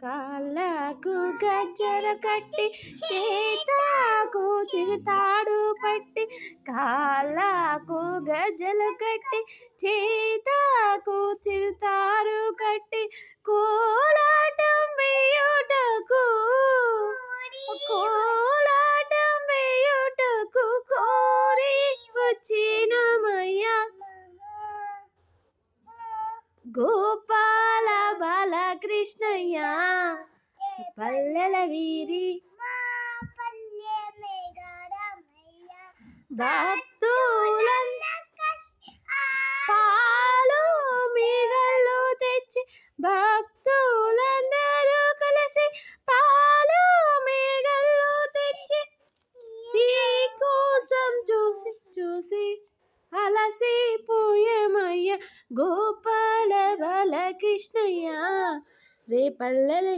కాళ్ళకు గజ్జర కట్టి చేతాకు చిరుతాడు పట్టి కాళ్ళకు గజలు కట్టి చేతాకు చిరుతారు కట్టి కోలాటం వేయుటకు కోలాటం వేయుటకు కోరి వచ్చినమయ్యా. గోపాల బాలకృష్ణయ్య పల్లెల వీరి భక్తులంద పాలు మీగలు తెచ్చి భక్తులందరూ కలిసి పాలు మీగలు తెచ్చి నీ కోసం చూసి చూసి అలసిపోయేమయ్య గోపాల బాలకృష్ణయ్య రే పల్లెల